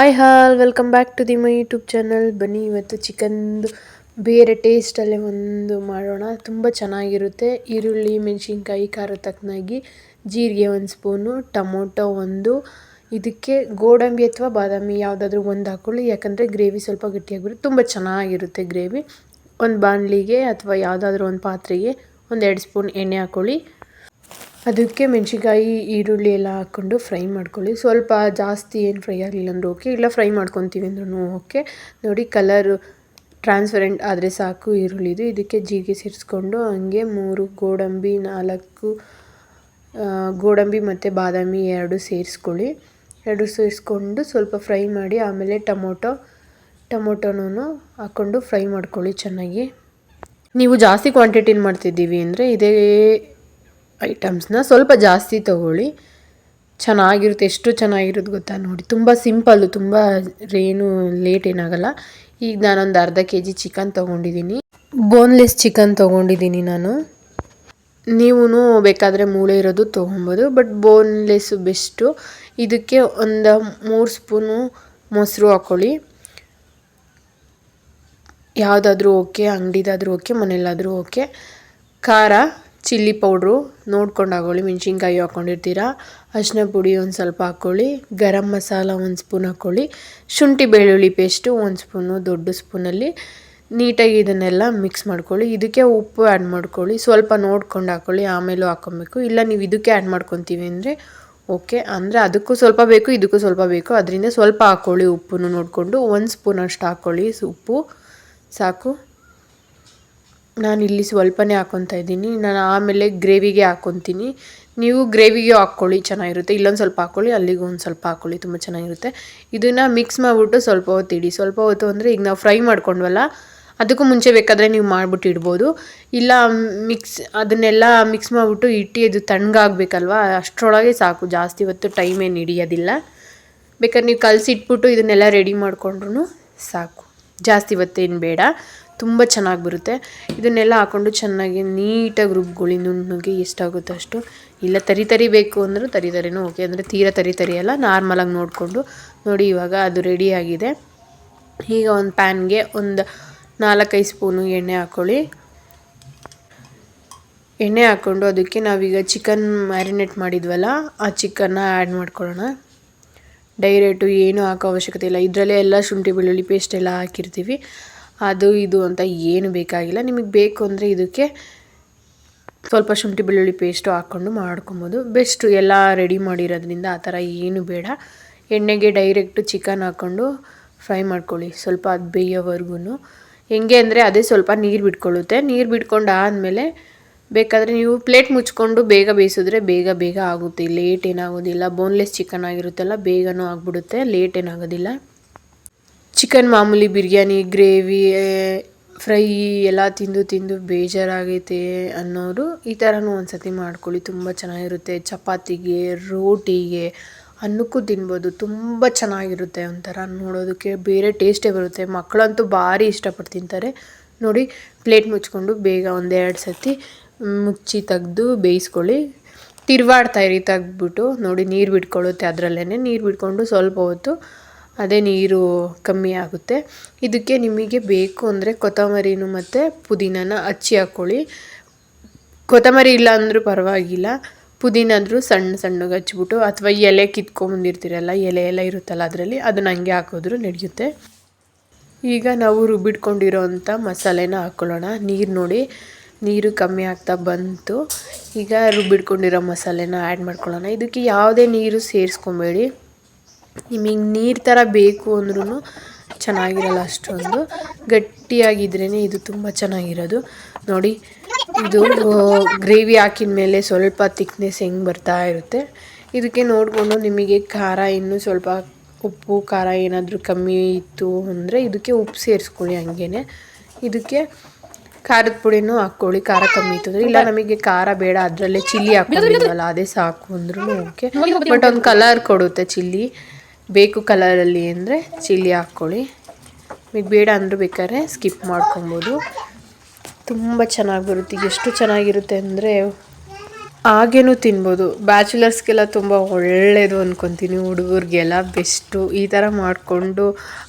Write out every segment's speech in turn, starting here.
Hi all welcome back to the my YouTube channel ಬನ್ನಿ, ಇವತ್ತು ಚಿಕನ್ದು ಬೇರೆ ಟೇಸ್ಟಲ್ಲೇ ಒಂದು ಮಾಡೋಣ. ತುಂಬ ಚೆನ್ನಾಗಿರುತ್ತೆ. ಈರುಳ್ಳಿ, ಮೆಣಸಿನ್ಕಾಯಿ, ಖಾರ ತಕ್ಕನಾಗಿ ಜೀರಿಗೆ ಒಂದು ಸ್ಪೂನು ಟೊಮೊಟೊ ಒಂದು. ಇದಕ್ಕೆ ಗೋಡಂಬಿ ಅಥವಾ ಬಾದಾಮಿ ಯಾವುದಾದ್ರೂ ಒಂದು ಹಾಕ್ಕೊಳ್ಳಿ ಯಾಕಂದರೆ ಗ್ರೇವಿ ಸ್ವಲ್ಪ ಗಟ್ಟಿಯಾಗಿರುತ್ತೆ. ತುಂಬ ಚೆನ್ನಾಗಿರುತ್ತೆ ಗ್ರೇವಿ ಒಂದು ಬಾಣಲಿಗೆ ಅಥವಾ ಯಾವುದಾದ್ರೂ ಒಂದು ಪಾತ್ರೆಗೆ ಒಂದು ಎರಡು ಸ್ಪೂನ್ ಎಣ್ಣೆ ಹಾಕ್ಕೊಳ್ಳಿ ಅದಕ್ಕೆ ಮೆಣಸಿನ್ಕಾಯಿ, ಈರುಳ್ಳಿ ಎಲ್ಲ ಹಾಕ್ಕೊಂಡು ಫ್ರೈ ಮಾಡ್ಕೊಳ್ಳಿ. ಸ್ವಲ್ಪ ಜಾಸ್ತಿ ಏನು ಫ್ರೈ ಆಗಲಿಲ್ಲ ಅಂದರೂ ಓಕೆ, ಇಲ್ಲ ಫ್ರೈ ಮಾಡ್ಕೊತೀವಿ ಅಂದ್ರೂ ಓಕೆ. ನೋಡಿ ಕಲರ್ ಟ್ರಾನ್ಸ್ಪರೆಂಟ್ ಆದರೆ ಸಾಕು ಈರುಳ್ಳಿದು. ಇದಕ್ಕೆ ಜೀರಿಗೆ ಸೇರಿಸ್ಕೊಂಡು ಹಂಗೆ ಮೂರು ಗೋಡಂಬಿ, ನಾಲ್ಕು ಗೋಡಂಬಿ ಮತ್ತು ಬಾದಾಮಿ ಎರಡು ಸೇರಿಸ್ಕೊಳ್ಳಿ. ಎರಡು ಸೇರಿಸ್ಕೊಂಡು ಸ್ವಲ್ಪ ಫ್ರೈ ಮಾಡಿ ಆಮೇಲೆ ಟೊಮೊಟೊ ಟೊಮೊಟೊನೂ ಹಾಕ್ಕೊಂಡು ಫ್ರೈ ಮಾಡ್ಕೊಳ್ಳಿ ಚೆನ್ನಾಗಿ. ನೀವು ಜಾಸ್ತಿ ಕ್ವಾಂಟಿಟಿನ ಮಾಡ್ತಿದ್ದೀವಿ ಅಂದರೆ ಇದೇ ಐಟಮ್ಸ್ನ ಸ್ವಲ್ಪ ಜಾಸ್ತಿ ತೊಗೊಳ್ಳಿ. ಚೆನ್ನಾಗಿರುತ್ತೆ, ಎಷ್ಟು ಚೆನ್ನಾಗಿರುತ್ತೆ ಗೊತ್ತಾ ನೋಡಿ. ತುಂಬ ಸಿಂಪಲ್ಲು, ತುಂಬ ಏನು ಲೇಟ್ ಏನಾಗಲ್ಲ. ಈಗ ನಾನೊಂದು ಅರ್ಧ ಕೆ ಜಿ ಚಿಕನ್ ತೊಗೊಂಡಿದ್ದೀನಿ. ಬೋನ್ಲೆಸ್ ಚಿಕನ್ ತೊಗೊಂಡಿದ್ದೀನಿ ನಾನು. ನೀವು ಬೇಕಾದರೆ ಮೂಳೆ ಇರೋದು ತೊಗೊಬೋದು ಬಟ್ ಬೋನ್ಲೆಸ್ಸು ಬೆಸ್ಟು ಇದಕ್ಕೆ ಒಂದು ಮೂರು ಸ್ಪೂನು ಮೊಸರು ಹಾಕ್ಕೊಳ್ಳಿ ಯಾವುದಾದ್ರೂ ಓಕೆ, ಅಂಗಡಿದಾದ್ರೂ ಓಕೆ ಮನೆಯಲ್ಲಾದರೂ ಓಕೆ. ಖಾರ. ಚಿಲ್ಲಿ ಪೌಡ್ರು ನೋಡ್ಕೊಂಡು ಹಾಕೊಳ್ಳಿ, ಮೆಣಸಿನ್ಕಾಯಿ ಹಾಕ್ಕೊಂಡಿರ್ತೀರ ಅರಿಶಿನ ಪುಡಿ ಒಂದು ಸ್ವಲ್ಪ ಹಾಕ್ಕೊಳ್ಳಿ ಗರಂ ಮಸಾಲ ಒಂದು ಸ್ಪೂನ್ ಹಾಕ್ಕೊಳ್ಳಿ ಶುಂಠಿ ಬೆಳ್ಳುಳ್ಳಿ ಪೇಸ್ಟು ಒಂದು ಸ್ಪೂನು, ದೊಡ್ಡ ಸ್ಪೂನಲ್ಲಿ ನೀಟಾಗಿ ಇದನ್ನೆಲ್ಲ ಮಿಕ್ಸ್ ಮಾಡ್ಕೊಳ್ಳಿ. ಇದಕ್ಕೆ ಉಪ್ಪು ಆ್ಯಡ್ ಮಾಡ್ಕೊಳ್ಳಿ. ಸ್ವಲ್ಪ ನೋಡ್ಕೊಂಡು ಹಾಕ್ಕೊಳ್ಳಿ ಆಮೇಲೂ ಹಾಕ್ಕೊಬೇಕು ಇಲ್ಲ ನೀವು ಇದಕ್ಕೆ ಆ್ಯಡ್ ಮಾಡ್ಕೊತೀವಿ ಅಂದರೆ ಓಕೆ ಅಂದರೆ ಅದಕ್ಕೂ ಸ್ವಲ್ಪ ಬೇಕು, ಇದಕ್ಕೂ ಸ್ವಲ್ಪ ಬೇಕು. ಅದರಿಂದ ಸ್ವಲ್ಪ ಹಾಕ್ಕೊಳ್ಳಿ ಉಪ್ಪನ್ನು ನೋಡಿಕೊಂಡು. ಒಂದು ಸ್ಪೂನ್ ಅಷ್ಟು ಹಾಕ್ಕೊಳ್ಳಿ ಉಪ್ಪು ಸಾಕು. ನಾನು ಇಲ್ಲಿ ಸ್ವಲ್ಪನೇ ಹಾಕ್ಕೊತಾ ಇದ್ದೀನಿ. ನಾನು ಆಮೇಲೆ ಗ್ರೇವಿಗೆ ಹಾಕೊತೀನಿ. ನೀವು ಗ್ರೇವಿಗೆ ಹಾಕ್ಕೊಳ್ಳಿ, ಚೆನ್ನಾಗಿರುತ್ತೆ. ಇಲ್ಲೊಂದು ಸ್ವಲ್ಪ ಹಾಕ್ಕೊಳ್ಳಿ, ಅಲ್ಲಿಗೂ ಒಂದು ಸ್ವಲ್ಪ ಹಾಕ್ಕೊಳ್ಳಿ, ತುಂಬ ಚೆನ್ನಾಗಿರುತ್ತೆ. ಇದನ್ನು ಮಿಕ್ಸ್ ಮಾಡಿಬಿಟ್ಟು ಸ್ವಲ್ಪ ಹೊತ್ತು ಇಡಿ. ಸ್ವಲ್ಪ ಹೊತ್ತು ಅಂದರೆ ಈಗ ನಾವು ಫ್ರೈ ಮಾಡ್ಕೊಂಡ್ವಲ್ಲ, ಅದಕ್ಕೂ ಮುಂಚೆ ಬೇಕಾದರೆ ನೀವು ಮಾಡ್ಬಿಟ್ಟು ಇಡ್ಬೋದು. ಇಲ್ಲ ಮಿಕ್ಸ್ ಅದನ್ನೆಲ್ಲ ಮಿಕ್ಸ್ ಮಾಡಿಬಿಟ್ಟು ಇಟ್ಟು ಅದು ತಣ್ಣಗಾಗಬೇಕಲ್ವಾ? ಅಷ್ಟರೊಳಗೆ ಸಾಕು. ಜಾಸ್ತಿ ಹೊತ್ತು ಟೈಮ್ ಏನು ಹಿಡಿಯೋದಿಲ್ಲ. ಬೇಕಾದ್ರೆ ನೀವು ಕಲಸಿಟ್ಬಿಟ್ಟು ಇದನ್ನೆಲ್ಲ ರೆಡಿ ಮಾಡಿಕೊಂಡ್ರು ಸಾಕು. ಜಾಸ್ತಿ ಹೊತ್ತೇನು ಬೇಡ. ತುಂಬ ಚೆನ್ನಾಗಿ ಬರುತ್ತೆ. ಇದನ್ನೆಲ್ಲ ಹಾಕ್ಕೊಂಡು ಚೆನ್ನಾಗಿ ನೀಟಾಗಿ ರುಬ್ಕೊಳ್ಳಿ. ನುಣ್ಣಗೆ ಎಷ್ಟಾಗುತ್ತೋ ಅಷ್ಟು. ಇಲ್ಲ ತರಿ ತರಿ ಬೇಕು ಅಂದರೂ ತರಿ ತರಿನೂ ಓಕೆ. ಅಂದರೆ ತೀರಾ ತರಿ ತರಿ ಅಲ್ಲ ನಾರ್ಮಲಾಗಿ ನೋಡಿಕೊಂಡು. ನೋಡಿ ಇವಾಗ ಅದು ರೆಡಿಯಾಗಿದೆ ಈಗ ಒಂದು ಪ್ಯಾನ್ಗೆ ಒಂದು ನಾಲ್ಕೈದು ಸ್ಪೂನು ಎಣ್ಣೆ ಹಾಕ್ಕೊಳ್ಳಿ ಎಣ್ಣೆ ಹಾಕ್ಕೊಂಡು ಅದಕ್ಕೆ ನಾವೀಗ ಚಿಕನ್ ಮ್ಯಾರಿನೇಟ್ ಮಾಡಿದ್ವಲ್ಲ, ಆ ಚಿಕನ್ನ ಆ್ಯಡ್ ಮಾಡ್ಕೊಳ್ಳೋಣ. ಡೈರೆಕ್ಟು ಏನೂ ಹಾಕೋ ಅವಶ್ಯಕತೆ ಇಲ್ಲ. ಇದರಲ್ಲೇ ಎಲ್ಲ ಶುಂಠಿ ಬೆಳ್ಳುಳ್ಳಿ ಪೇಸ್ಟ್ ಎಲ್ಲ ಹಾಕಿರ್ತೀವಿ. ಅದು ಇದು ಅಂತ ಏನು ಬೇಕಾಗಿಲ್ಲ. ನಿಮಗೆ ಬೇಕು ಅಂದರೆ ಇದಕ್ಕೆ ಸ್ವಲ್ಪ ಶುಂಠಿ ಬೆಳ್ಳುಳ್ಳಿ ಪೇಸ್ಟು ಹಾಕ್ಕೊಂಡು ಮಾಡ್ಕೊಬೋದು. ಬೆಸ್ಟು ಎಲ್ಲ ರೆಡಿ ಮಾಡಿರೋದ್ರಿಂದ ಆ ಥರ ಏನು ಬೇಡ. ಎಣ್ಣೆಗೆ ಡೈರೆಕ್ಟು ಚಿಕನ್ ಹಾಕ್ಕೊಂಡು ಫ್ರೈ ಮಾಡ್ಕೊಳ್ಳಿ ಸ್ವಲ್ಪ ಅದು ಬೇಯೋವರೆಗೂ ಹೆಂಗೆ ಅಂದರೆ ಅದೇ ಸ್ವಲ್ಪ ನೀರು ಬಿಟ್ಕೊಳ್ಳುತ್ತೆ. ನೀರು ಬಿಟ್ಕೊಂಡು ಆದಮೇಲೆ ಬೇಕಾದರೆ ನೀವು ಪ್ಲೇಟ್ ಮುಚ್ಕೊಂಡು ಬೇಗ ಬೇಯಿಸಿದ್ರೆ ಬೇಗ ಬೇಗ ಆಗುತ್ತೆ. ಲೇಟ್ ಏನಾಗೋದಿಲ್ಲ. ಬೋನ್ಲೆಸ್ ಚಿಕನ್ ಆಗಿರುತ್ತಲ್ಲ ಬೇಗನೂ ಆಗಿಬಿಡುತ್ತೆ. ಲೇಟ್ ಏನಾಗೋದಿಲ್ಲ. ಚಿಕನ್ ಮಾಮೂಲಿ ಬಿರಿಯಾನಿ, ಗ್ರೇವಿ ಫ್ರೈ ಎಲ್ಲ ತಿಂದು ತಿಂದು ಬೇಜಾರಾಗೈತೆ ಅನ್ನೋರು ಈ ಥರನೂ ಒಂದು ಸತಿ ಮಾಡ್ಕೊಳ್ಳಿ. ತುಂಬ ಚೆನ್ನಾಗಿರುತ್ತೆ. ಚಪಾತಿಗೆ, ರೋಟಿಗೆ ಅನ್ನಕ್ಕೂ ತಿನ್ಬೋದು. ತುಂಬ ಚೆನ್ನಾಗಿರುತ್ತೆ ಒಂಥರ ನೋಡೋದಕ್ಕೆ. ಬೇರೆ ಟೇಸ್ಟೇ ಬರುತ್ತೆ. ಮಕ್ಕಳಂತೂ ಭಾರಿ ಇಷ್ಟಪಟ್ಟು ತಿಂತಾರೆ. ನೋಡಿ ಪ್ಲೇಟ್ ಮುಚ್ಕೊಂಡು ಬೇಗ ಒಂದೆರಡು ಸತಿ ಮುಚ್ಚಿ ತೆಗೆದು ಬೇಯಿಸ್ಕೊಳ್ಳಿ. ತಿರ್ವಾಡ್ತಾಯಿರಿ ತೆಗ್ದ್ಬಿಟ್ಟು. ನೋಡಿ, ನೀರು ಬಿಟ್ಕೊಳ್ಳುತ್ತೆ ಅದರಲ್ಲೇ ನೀರು ಬಿಟ್ಕೊಂಡು ಸ್ವಲ್ಪ ಹೊತ್ತು ಅದೇ ನೀರು ಕಮ್ಮಿ ಆಗುತ್ತೆ. ಇದಕ್ಕೆ ನಿಮಗೆ ಬೇಕು ಅಂದರೆ ಕೊತ್ತಂಬರಿನೂ ಮತ್ತು ಪುದೀನನ ಹಚ್ಚಿ ಹಾಕ್ಕೊಳ್ಳಿ ಕೊತ್ತಂಬರಿ ಇಲ್ಲ ಅಂದರೂ ಪರವಾಗಿಲ್ಲ. ಪುದೀನಾದರೂ ಸಣ್ಣ ಸಣ್ಣಗೆ ಹಚ್ಬಿಟ್ಟು ಅಥವಾ ಎಲೆ ಕಿತ್ಕೊಂಡ್ಬಂದಿರ್ತೀರಲ್ಲ, ಎಲೆ ಎಲ್ಲ ಇರುತ್ತಲ್ಲ ಅದರಲ್ಲಿ, ಅದನ್ನ ಹಂಗೆ ಹಾಕಿದ್ರು ನಡೆಯುತ್ತೆ. ಈಗ ನಾವು ರುಬ್ಬಿಟ್ಕೊಂಡಿರೋ ಅಂಥ ಮಸಾಲೆನ ಹಾಕ್ಕೊಳ್ಳೋಣ ನೀರು ನೋಡಿ, ನೀರು ಕಮ್ಮಿ ಆಗ್ತಾ ಬಂತು. ಈಗ ರುಬ್ಬಿಟ್ಕೊಂಡಿರೋ ಮಸಾಲೆನ ಆ್ಯಡ್ ಮಾಡ್ಕೊಳ್ಳೋಣ. ಇದಕ್ಕೆ ಯಾವುದೇ ನೀರು ಸೇರಿಸ್ಕೊಬೇಡಿ. ನಿಮಗೆ ನೀರು ಥರ ಬೇಕು ಅಂದ್ರೂ ಚೆನ್ನಾಗಿರಲ್ಲ ಅಷ್ಟೊಂದು. ಗಟ್ಟಿಯಾಗಿದ್ರೇ ಇದು ತುಂಬ ಚೆನ್ನಾಗಿರೋದು. ನೋಡಿ ಇದು ಗ್ರೇವಿ ಹಾಕಿದ ಮೇಲೆ ಸ್ವಲ್ಪ ತಿಕ್ನೆಸ್ ಹೆಂಗೆ ಬರ್ತಾ ಇರುತ್ತೆ. ಇದಕ್ಕೆ ನೋಡಿಕೊಂಡು ನಿಮಗೆ ಖಾರ ಇನ್ನೂ ಸ್ವಲ್ಪ ಉಪ್ಪು ಖಾರ ಏನಾದರೂ ಕಮ್ಮಿ ಇತ್ತು ಅಂದರೆ ಇದಕ್ಕೆ ಉಪ್ಪು ಸೇರಿಸ್ಕೊಳ್ಳಿ ಹಂಗೇ ಇದಕ್ಕೆ ಖಾರದ ಪುಡಿನೂ ಹಾಕ್ಕೊಳ್ಳಿ ಖಾರ ಕಮ್ಮಿ ಇತ್ತು ಅಂದರೆ. ಇಲ್ಲ ನಮಗೆ ಖಾರ ಬೇಡ ಅದರಲ್ಲೇ ಚಿಲ್ಲಿ ಹಾಕ್ಕೊಂಡಿದ್ವಲ್ಲ ಅದೇ ಸಾಕು ಅಂದ್ರೂ ಓಕೆ ಬಟ್ ಒಂದು ಕಲರ್ ಕೊಡುತ್ತೆ ಚಿಲ್ಲಿ ಬೇಕು ಕಲರಲ್ಲಿ ಅಂದರೆ ಚಿಲ್ಲಿ ಹಾಕ್ಕೊಳ್ಳಿ. ನಿಮಗೆ ಬೇಡ ಅಂದರೂ ಬೇಕಾದ್ರೆ ಸ್ಕಿಪ್ ಮಾಡ್ಕೊಬೋದು. ತುಂಬ ಚೆನ್ನಾಗಿ ಬರುತ್ತೆ. ಎಷ್ಟು ಚೆನ್ನಾಗಿರುತ್ತೆ ಅಂದರೆ ಹಾಗೇನೂ ತಿನ್ಬೋದು. ಬ್ಯಾಚುಲರ್ಸ್ಗೆಲ್ಲ ತುಂಬ ಒಳ್ಳೆಯದು ಅಂದ್ಕೊತೀನಿ ಹುಡುಗರಿಗೆಲ್ಲ. ಬೆಸ್ಟು. ಈ ಥರ ಮಾಡಿಕೊಂಡು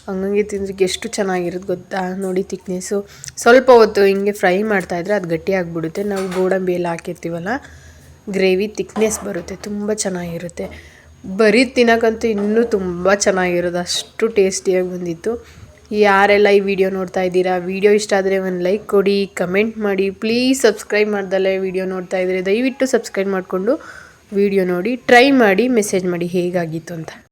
ಹಂಗಂಗೆ ತಿಂದ್ರೆ ಎಷ್ಟು ಚೆನ್ನಾಗಿರುತ್ತೆ ಗೊತ್ತಾ? ನೋಡಿ ತಿಕ್ನೆಸ್ಸು. ಸ್ವಲ್ಪ ಹೊತ್ತು ಹಿಂಗೆ ಫ್ರೈ ಮಾಡ್ತಾಯಿದ್ರೆ ಅದು ಗಟ್ಟಿ ಆಗಿಬಿಡುತ್ತೆ. ನಾವು ಗೋಡಂಬಿ ಎಲ್ಲ ಹಾಕಿರ್ತೀವಲ್ಲ, ಗ್ರೇವಿ ತಿಕ್ನೆಸ್ ಬರುತ್ತೆ. ತುಂಬ ಚೆನ್ನಾಗಿರುತ್ತೆ. ಬರೀ ತಿನ್ನೋಕ್ಕಂತೂ ಇನ್ನೂ ತುಂಬ ಚೆನ್ನಾಗಿರೋದು, ಅಷ್ಟು ಟೇಸ್ಟಿಯಾಗಿ ಬಂದಿತ್ತು. ಯಾರೆಲ್ಲ ಈ ವಿಡಿಯೋ ನೋಡ್ತಾ ಇದ್ದೀರಾ, ವಿಡಿಯೋ ಇಷ್ಟ ಆದರೆ ಒಂದು ಲೈಕ್ ಕೊಡಿ, ಕಮೆಂಟ್ ಮಾಡಿ, ಪ್ಲೀಸ್ ಸಬ್ಸ್ಕ್ರೈಬ್ ಮಾಡ್ದಲ್ಲೇ ವಿಡಿಯೋ ನೋಡ್ತಾ ಇದ್ದರೆ ದಯವಿಟ್ಟು ಸಬ್ಸ್ಕ್ರೈಬ್ ಮಾಡಿಕೊಂಡು ವಿಡಿಯೋ ನೋಡಿ, ಟ್ರೈ ಮಾಡಿ, ಮೆಸೇಜ್ ಮಾಡಿ ಹೇಗಾಗಿತ್ತು ಅಂತ.